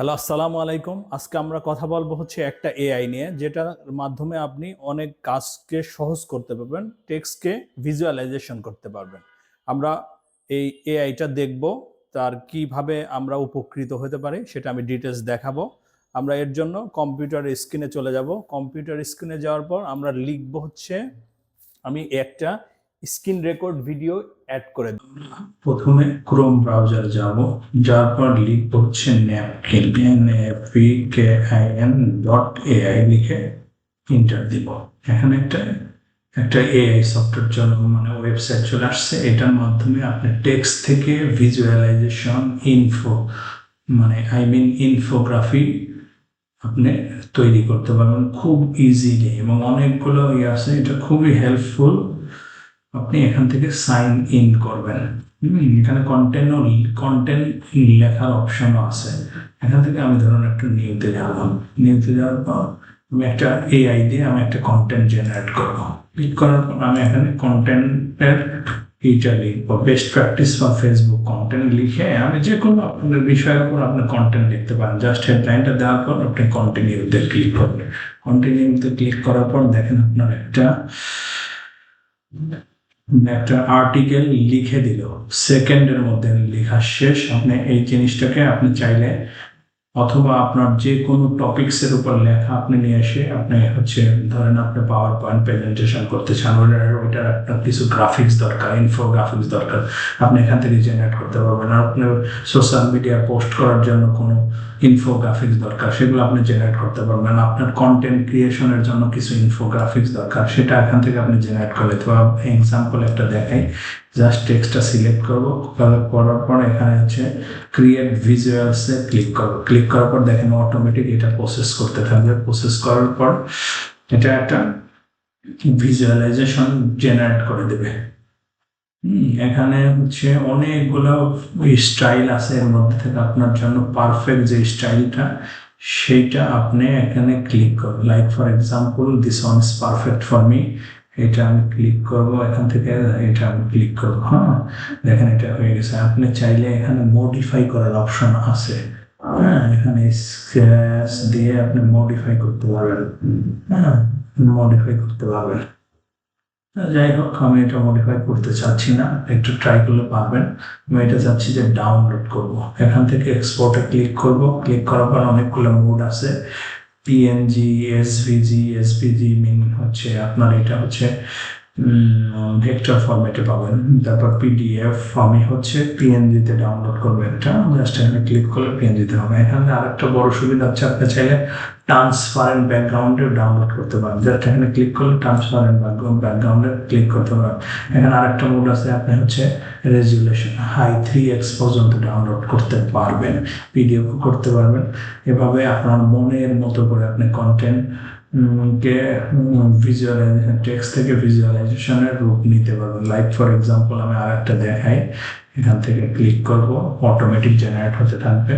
Hello, আসসালামু আলাইকুম। আজকে আমরা কথা বলব হচ্ছে একটা এআই নিয়ে, যেটার মাধ্যমে আপনি অনেক কাজকে সহজ করতে পারবেন, টেক্সটকে ভিজুয়ালাইজেশন করতে পারবেন। আমরা এই এআইটা দেখব, তার কীভাবে আমরা উপকৃত হতে পারি, সেটা আমি ডিটেলস দেখাবো। আমরা এর জন্য কম্পিউটার স্ক্রিনে চলে যাব। কম্পিউটার স্ক্রিনে যাওয়ার পর আমরা লিখব হচ্ছে, আমি একটা স্ক্রিন রেকর্ড ভিডিও অ্যাড করে প্রথমে ক্রোম ব্রাউজার যাব, যার পর লিখব হচ্ছে napkin N P K I N dot AI লিখে ইন্টার দিব। এখানে একটা একটা এআই সফটওয়্যার জন্য মানে ওয়েবসাইট চলে আসছে। এটার মাধ্যমে আপনি টেক্সট থেকে ভিজুয়ালাইজেশন ইনফো মানে আই মিন ইনফোগ্রাফি আপনি তৈরি করতে পারবেন। খুব ইজিলি এবং অনেকগুলো ইয়ে আছে, এটা খুবই হেল্পফুল আপনি এখান থেকে সাইন ইন করবেন। এখানে কন্টেন্ট কন্টেন্ট লেখার অপশনও আছে। এখান থেকে আমি ধরুন একটা নিউতে যাব। নিউতে যাওয়ার পর আমি একটা এআই দিয়ে আমি একটা কন্টেন্ট জেনারেট করব। ক্লিক করার পর আমি এখানে কন্টেন্টের এইটা লিখব। Best practice for Facebook content লিখে আমি যে কোনো আপনার বিষয়ের উপর আপনি কন্টেন্ট লিখতে পারেন। জাস্ট হেডলাইনটা দেওয়ার পর আপনি কন্টিনিউতে ক্লিক করবেন। কন্টিনিউতে ক্লিক করার পর দেখেন আপনার একটা একটা আর্টিকেল লিখে দিল। সেকেন্ডের মধ্যে লেখা শেষ। আপনি এই জিনিসটাকে আপনি চাইলে অথবা আপনার যে কোনো টপিক্সের উপর লেখা আপনি নিয়ে এসে আপনি হচ্ছে ধরেন আপনি পাওয়ার পয়েন্ট প্রেজেন্টেশন করতে চান ওইটার আপনার কিছু গ্রাফিক্স দরকার ইনফোগ্রাফিক্স দরকার, আপনি এখান থেকে জেনারেট করতে পারবেন। আর আপনার সোশ্যাল মিডিয়া পোস্ট করার জন্য কোনো ইনফোগ্রাফিক্স দরকার, সেগুলো আপনি জেনারেট করতে পারবেন। আপনার কন্টেন্ট ক্রিয়েশনের জন্য কিছু ইনফোগ্রাফিক্স দরকার, সেটা এখান থেকে আপনি জেনারেট করলে, তো এক্সাম্পল একটা দেখাই। জাস্ট টেক্সটটা সিলেক্ট করব, করার পর এখানে হচ্ছে ক্রিয়েট ভিজুয়ালসে ক্লিক করব। ক্লিক করার পর দেখেন অটোমেটিক এটা প্রসেস করতে থাকবে। প্রসেস করার পর এটা একটা ভিজুয়ালাইজেশন জেনারেট করে দেবে। এখানে হচ্ছে অনেকগুলো স্টাইল আছে এর মধ্যে থেকে আপনার জন্য পারফেক্ট যে স্টাইলটা সেইটা আপনি এখানে ক্লিক করবেন like for example this one is perfect for me এটা আমি ক্লিক করব, এখান থেকে এটা আমি ক্লিক করব হ্যাঁ? দেখেন এটা হয়ে গেছে। আপনি চাইলে এখানে মডিফাই করার অপশন আছে। হ্যাঁ এখানে স্ক্র্যাচ দিয়ে আপনি মডিফাই করতে পারবেন। হ্যাঁ মডিফাই করতে পারবেন। যাই হোক, আমি এটা মডিফাই করতে চাচ্ছি না। একটু ট্রাই করলে পারবেন। আমি এটা চাচ্ছি যে ডাউনলোড করব। এখান থেকে এক্সপোর্টে ক্লিক করব। ক্লিক করার পর অনেকগুলো মোড আছে। পিএনজি এসভিজি এসপিজি মিন হচ্ছে আপনার এটা হচ্ছে ভেক্টর ফরম্যাটে পাবেন। তারপর পিডিএফ আমি হচ্ছে পিএনজিতে ডাউনলোড করব এটা। জাস্ট এখানে ক্লিক করলে পিএনজিতে হবে। এখানে আরেকটা বড় সুবিধা হচ্ছে, আপনি চাইলে ট্রান্সপারেন্ট ব্যাকগ্রাউন্ডে ডাউনলোড করতে পারেন। জাস্ট এখানে ক্লিক করলে ট্রান্সপারেন্ট ব্যাকগ্রাউন্ডে ক্লিক করতে পারেন। এখানে আরেকটা মোড আছে, আপনি হচ্ছে রেজুলেশন হাই থ্রি এক্স পর্যন্ত ডাউনলোড করতে পারবেন। পিডিএফ করতে পারবেন। এভাবে আপনার মনের মতো করে আপনি কন্টেন্ট কে ভিজুয়ালাইজেশন টেক্সট থেকে ভিজুয়ালাইজেশনের রূপ নিতে পারবেন। লাইক ফর এক্সাম্পল আমি আরেকটা দেখাই। এখান থেকে ক্লিক করব অটোমেটিক জেনারেট হতে থাকবে।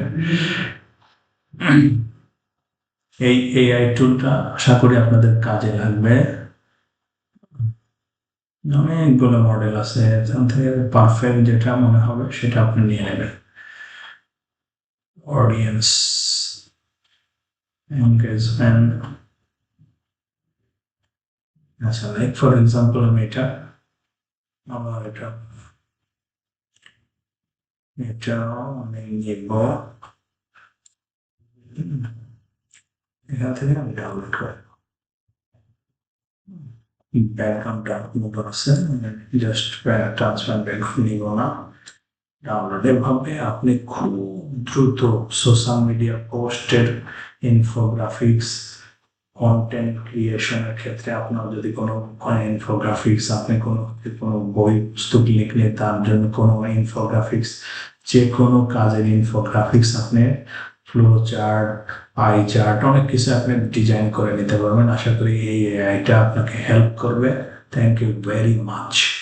এই এআই টুলটা আশা করি আপনাদের কাজে লাগবে। অনেকগুলো মডেল আছে, এখান থেকে পারফেক্ট যেটা মনে হবে সেটা আপনি নিয়ে নেবেন। অডিয়েন্স এনগেজমেন্ট আচ্ছা লাইক ফর এক্সাম্পল আমি এটা, আমার এটা এটা আমি নিব। এখান থেকে আমি ডাউনলোড করব ব্যাকগ্রাউন্ড ডাউনলোড আছে জাস্ট ট্রান্সফার ব্যাকগ্রাউন্ড নিব না। ডাউনলোড এভাবে আপনি খুব দ্রুত সোশ্যাল মিডিয়া পোস্টের ইনফোগ্রাফিক্স কন্টেন্ট ক্রিয়েশনের ক্ষেত্রে আপনার যদি কোনো ইনফোগ্রাফিক্স আপনি কোনো কোনো বই, পুস্তক লিখলে তার জন্য কোনো ইনফোগ্রাফিক্স যে কোনো কাজের ইনফোগ্রাফিক্স আপনি ফ্লো চার্ট পাই চার্ট অনেক কিছু আপনি ডিজাইন করে নিতে পারবেন। আশা করি এই আইটা আপনাকে হেল্প করবে। Thank you very much